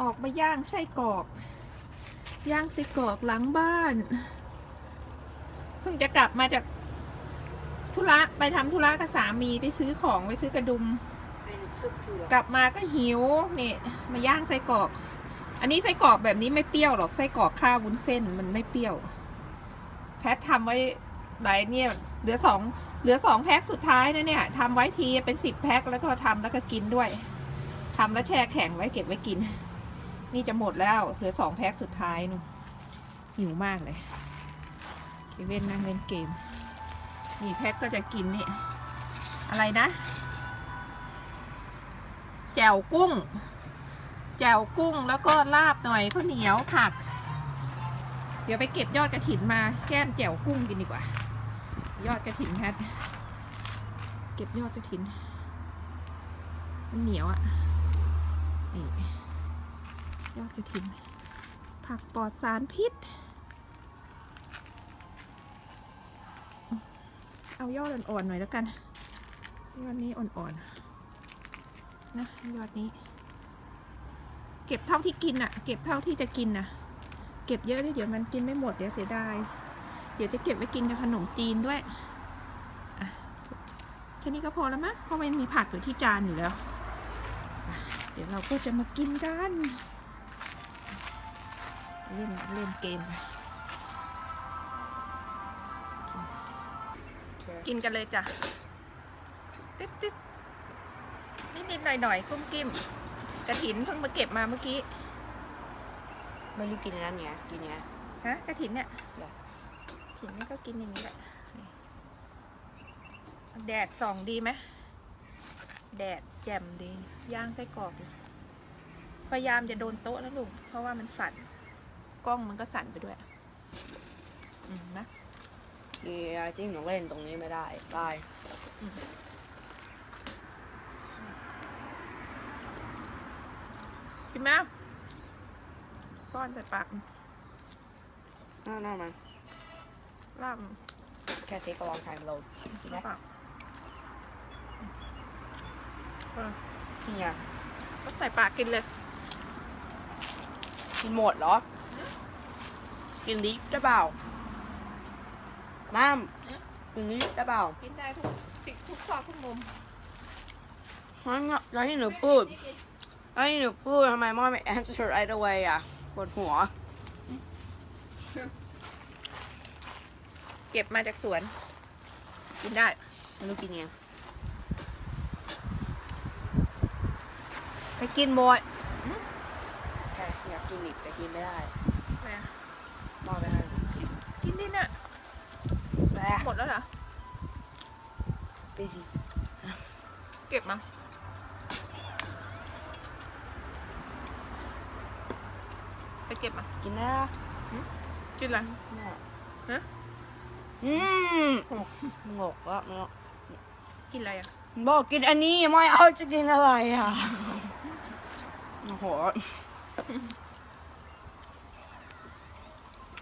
ออกมาย่างไส้กรอก ย่างไส้กรอกหลังบ้าน เพิ่งจะกลับมาจากธุระไปทำธุระกับสามีไปซื้อของไปซื้อกระดุมกลับมาก็หิวเนี่ยมาย่างไส้กรอก อันนี้ไส้กรอกแบบนี้ไม่เปรี้ยวหรอกไส้กรอกข้าววุ้นเส้นมันไม่เปรี้ยว แพททำไว้หลายเนี่ยเหลือสองเหลือสองแพ็คสุดท้ายนะเนี่ยทำไว้ทีเป็นสิบแพ็คแล้วก็ทำแล้วก็กินด้วยทำแล้วแช่แข็งไว้เก็บไว้กิน นี่จะหมดแล้ว เหลือสองแพ็คสุดท้ายนู่นหิวมากเลยเคเว่นนั่งเล่นเกม นี่แพ็คก็จะกินนี่ อะไรนะ แจ่วกุ้ง แจ่วกุ้งแล้วก็ลาบหน่อยข้าวเหนียวผัก เดี๋ยวไปเก็บยอดกระถินมาแก้มแจ่วกุ้งกินดีกว่า ยอดกระถินแพทเก็บยอดกระถินมันเหนียวอะ่ะนี่ ยอดกระถินผักปลอดสารพิษ เอายอดอ่อนๆหน่อยแล้วกันยอดนี้อ่อนๆนะยอดนี้ เก็บเท่าที่กินอะเก็บเท่าที่จะกินนะเก็บเยอะเดี๋ยวมันกินไม่หมดเดี๋ยวเสียดายเดี๋ยวจะเก็บไว้กินกับขนมจีนด้วยแค่นี้ก็พอแล้วมั้งเพราะมันมีผักอยู่ที่จานอยู่แล้ว เดี๋ยวเราก็จะมากินกัน เล่นเล่นเกมไปกินกันเลยจ้ะติ๊ดติ๊ดนิดๆหน่อยๆกุ้มกิ้มกระถินเพิ่งมาเก็บมาเมื่อกี้ไม่รู้กินอันนั้นไงกินไงฮะกระถินเนี่ยเหรอกระถินนี่ก็กินอย่างนี้แหละนี่แดดส่องดีไหมแดดแจ่มดีย่างไส้กรอกอยู่พยายามจะโดนโต๊ะแล้วลูกเพราะว่ามันสั่น กล้องมันก็สั่นไปด้วยอืมนะนี่จริงหนูเล่นตรงนี้ไม่ได้ได้กินไหมป้อนใส่ปากน่าน่ามันลาบแค่เทคกระลองไทม์โหลดใส่ปากเออนี่ไงก็ใส่ปากกินเลย กินหมดเหรอ กินดิฟได้เปล่าม้ามกินดิฟได้เปล่ากินได้ทุกสิทุกซอกทุกมุมงั้นอะแล้วที่หนูพูดแล้วที่หนูพูดทำไมมอไม่ answer right away อะปวดหัว เก็บมาจากสวน กินได้ไม่รู้กินไงไปกินหมดแค่อยากกินอีกแต่กินไม่ได้ แม่ มอไปให้ กินดิน่ะ แม่หมดแล้วเหรอไปสิเก็บมาไปเก็บมากินได้ละกินอะไรเนี่ยฮะอืมงกแล้วเนาะกินอะไรอะบอกกินอันนี้ไม่เอาจะกินอะไรอะโอ้โห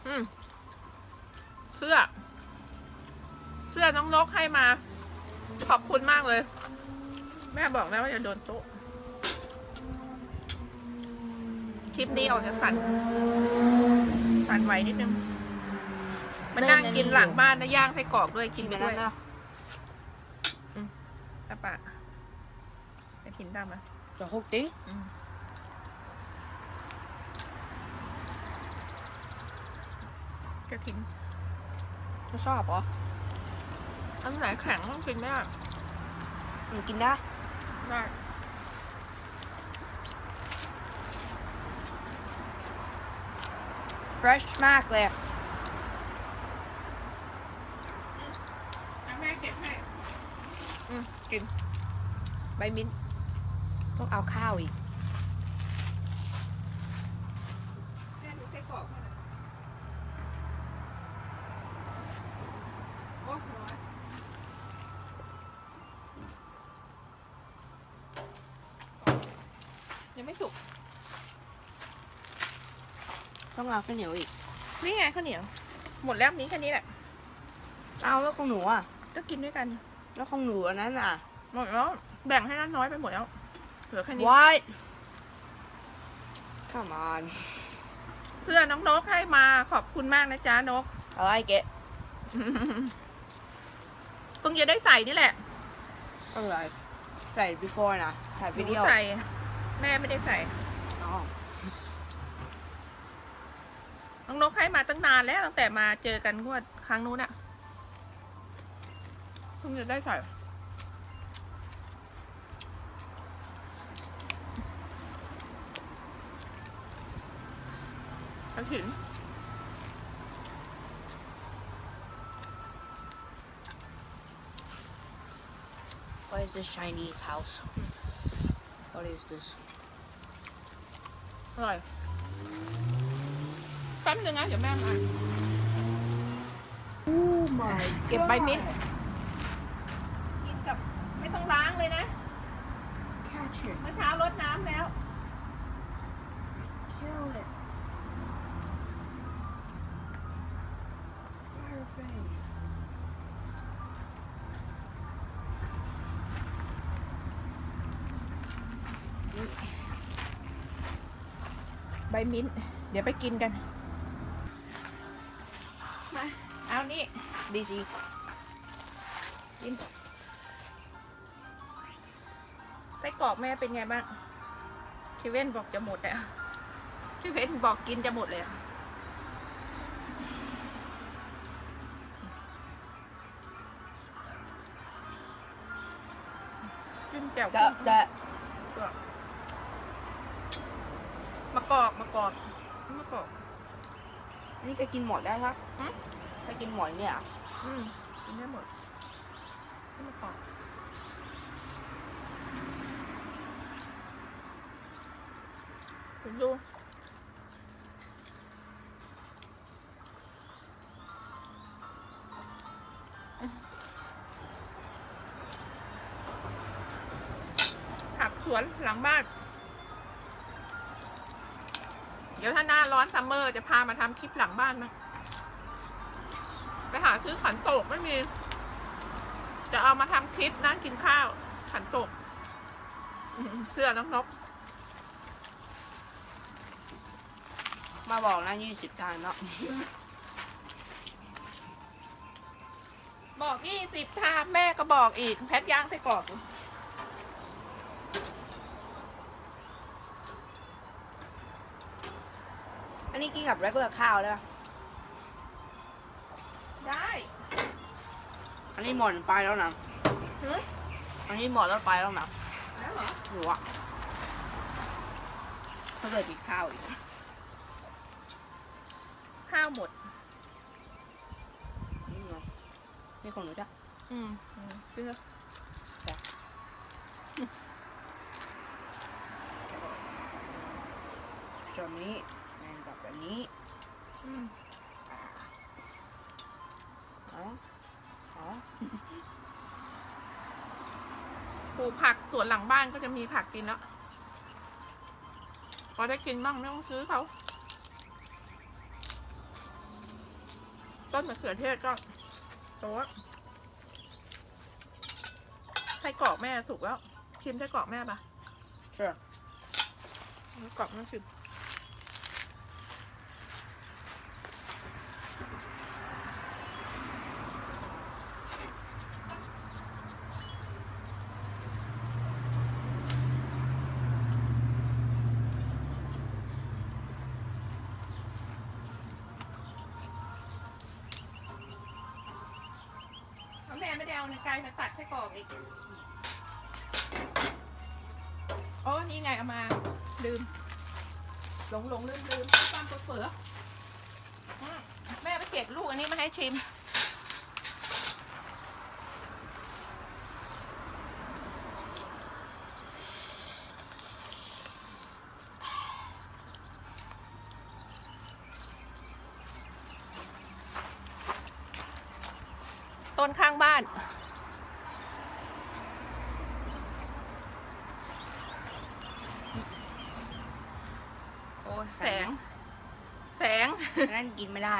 อืมเสื้อ เสื้อน้องนกให้มา ขอบคุณมากเลย แม่บอกแล้วว่าจะโดนโต๊ะ คลิปนี้ออกจะสั่น สั่นไหวนิดนึง มันนั่งกินหลังบ้านนะย่างไส้กรอกด้วยกินไปด้วยนะกระปะไปกินตามมาจะฮุกติ้งอืมกระถินไม่ชอบเหรอ อันไหนแข็งต้องกินไม่ได้หนูกินได้ได้ fresh มากเลยแม่เก็บให้ อืมกิน ใบมิ้นท์ต้องเอาข้าวอีก แม่ดูไส้กรอกให้หน่อยโอ้ร้อนยังไม่สุก ต้อง เอาข้าวเหนียวอีก นี่ไงข้าวเหนียว หมดแล้วมีแค่นี้แหละ เอาแล้วของหนูอะ ก็กินด้วยกัน แล้วของหนูอันนั้นอะหมดแล้ว แบ่งให้น้อยๆไปหมดแล้ว เหลือแค่นี้ What come on เสื้อน้องนกให้มาขอบคุณมากนะจ๊ะนก I like it เพิ่งจะได้ใส่นี่แหละอะไรใส่ before นะถ่ายวิดีโอหนูใส่ แม่ไม่ได้ใส่ อ๋อ น้องนกให้มาตั้งนานแล้วตั้งแต่มาเจอกันงวดครั้งนู้นอะเพิ่งจะได้ใส่กระถิน What is this Chinese house What is this อร่อย แป๊บนึงนะ เดี๋ยวแม่มา Oh my เก็บใบมิ้นท์กินกับไม่ต้องล้างเลยนะ catch it เมื่อเช้ารดน้ำแล้ว kill it perfect ใบมิ้นท์เดี๋ยวไปกินกัน busy กินไส้กรอกแม่เป็นไงบ้างคิเว่นบอกจะหมดแล้วคิเว่นบอกกินจะหมดเลยอะจิ้มแจ่ว that that มะกอกมะกอกมะกอกอันนี้จะกินหมดได้ครับ ถ้ากินหมดเนี่ยอืมกินได้หมดมะกอกเดี๋ยวดูผักสวนหลังบ้าน เดี๋ยวถ้าหน้าร้อนซัมเมอร์จะพามาทำคลิปหลังบ้านมั้งไปหาซื้อขันโตกไม่มี จะเอามาทำคลิปนั่งกินข้าว ขันโตกอื้อหือเสื้อน้องนก มาบอกนะยี่สิบทางเนาะ บอกยี่สิบทาแม่ก็บอกอีก แพทย่างไส้กรอกอยู่อันนี้กินกับ regular ข้าวได้ป นนี้หมดไปแล้วนะเฮ้ยอันนี้หมดแล้วไปแล้วนะแล้วเหรอหนูอะถ้าเกิดกินข้าวอีก ข้าวหมด นี่ไงนี่ของหนูจ้ะอืมอืมเสื้อจอนนี้แมงกับอันนี้ ลูกผักสวนหลังบ้านก็จะมีผักกินแล้วพอได้กินบ้างไม่ต้องซื้อเขาต้นมะเขือเทศก็โตแล้วไส้กรอกแม่สุกแล้ว ชิมไส้กรอกแม่ปะเชื่อไส้กรอกแม่ชิม เอาแม่ไม่ได้เอาในไกลมาตัดไส้กรอกอีกโอ้นี่ไงเอามาลืม หลงหลงลืมลืมตามตัวเฟืออืมแม่ไปเก็บลูกอันนี้มาให้ชิม ต้นข้างบ้าน โอ้แสง แสง นั่นกินไม่ได้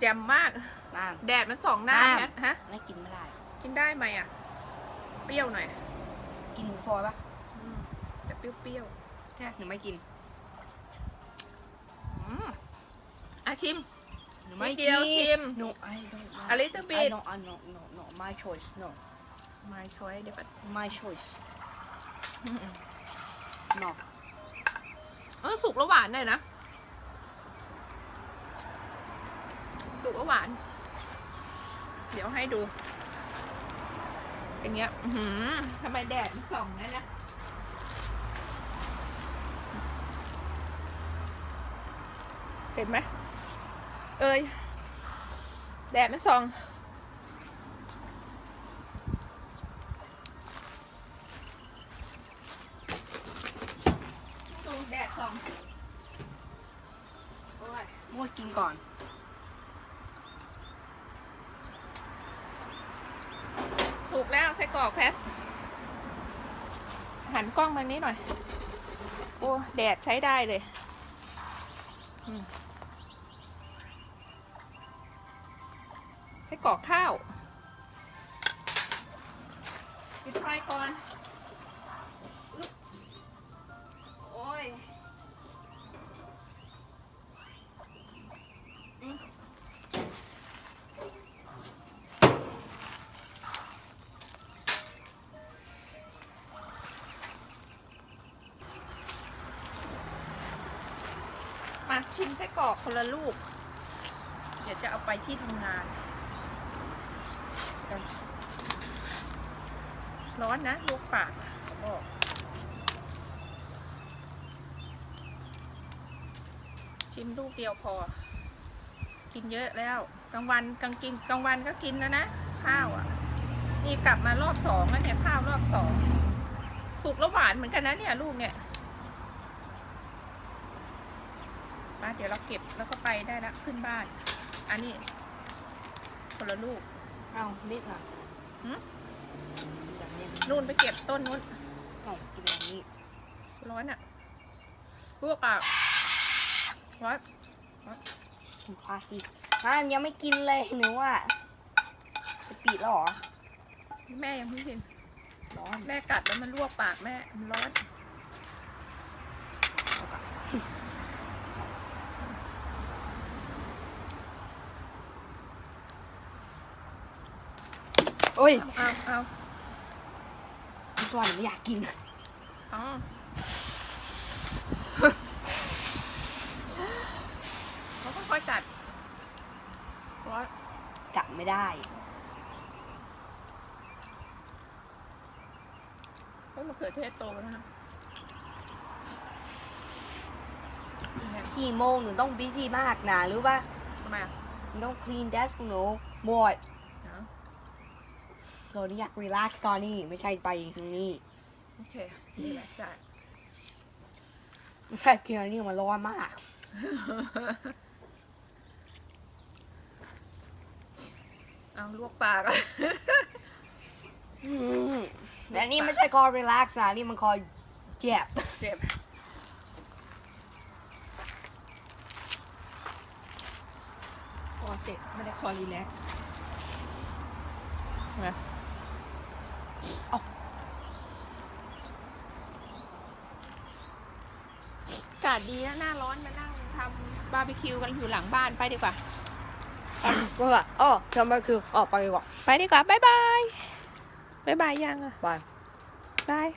แจ่มมาก มาก แดดมันส่องหน้าแฮะ นั่นกินไม่ได้ กินได้ไหมอะ เปรี้ยวหน่อย กินหมูฟอยปะแต่เปรี้ยวๆ ใช่หนูไม่กินอะชิม ไม่นิดเดียวชิม no I don't want A little I bit. don't I no no no my choice no my choice เดี๋ยวก่อน my choice no เออสุกแล้วหวานหน่อยนะ สุกแล้วหวาน เดี๋ยวให้ดู เป็นเงี้ยอื้อหือทำไมแดดมันส่องนั่นนะเห็นไหม เอ้ยแดดมันส่องดูแดดส่องโอ้ยโมดกินก่อนสุกแล้วไส้กรอกแพทหันกล้องมานี้หน่อย โอ้ แดดใช้ได้เลย อืม กรอกข้าวปิดไฟก่อนอึ๊บโอ้ยอืมมาชิมไส้กรอกคนละลูก เดี๋ยวจะเอาไปที่ทำงาน ร้อนนะลูกปากเขาบอกชิมลูกเดียวพอ กินเยอะแล้วกลางวันกลางกินกลางวันก็กินแล้วนะข้าวอะนี่กลับมารอบสองแล้วเนี่ยข้าวรอบสองสุกแล้วหวานเหมือนกันนะเนี่ยลูกเนี่ยมาเดี๋ยวเราเก็บแล้วก็ไปได้แล้วขึ้นบ้าน อันนี้คนละลูกเอานิดหน่อยหืมกิ นแบบนี้นู่นไปเก็บต้นนู้นเอากินแบบนี้ร้อนอะพวกอะร้อนคุณพาทีอะยังไม่กินเลยหนูว่าจะปิดแล้วเหรอแม่ยังเพิ่งกินร้อนแม่กัดแล้วมันลวกปากแม่มันร้อนเอากลับโอ้ย เอาเอาพี่ สวรรค์ไม่อยากกินเอาเขาค่อยๆกัดร้อนกลับไม่ได้ ต้นมะเขือเทศโตแล้วนะเนี่ยสี่โมงหนูต้องบิซี่มากนะรู้ป่ะทำไมอะ หนูต้อง clean desk ของหนูหมด เอาเราอยาก relax ตอนนี้ไม่ใช่ไปตรงนี้โอเคนี่แหละจ่ายไม่ใช่เกียร์นี่มันร้อนมาก เอาลวกปากอะอืมแต่นี่ไม่ใช่คอ relax นะนี่มันคอเจ็บเจ็บคอเจ็บไม่ได้คอรีแลกซ์มา เอา อากาศดีนะหน้าร้อนมานั่งทำบาร์บีคิวกันอยู่หลังบ้านไปดีกว่า ก็แบบอ๋อทำไมคือออกไปดีกว่าไปดีกว่าบ๊ายบายบ๊ายบายยังอะไป บาย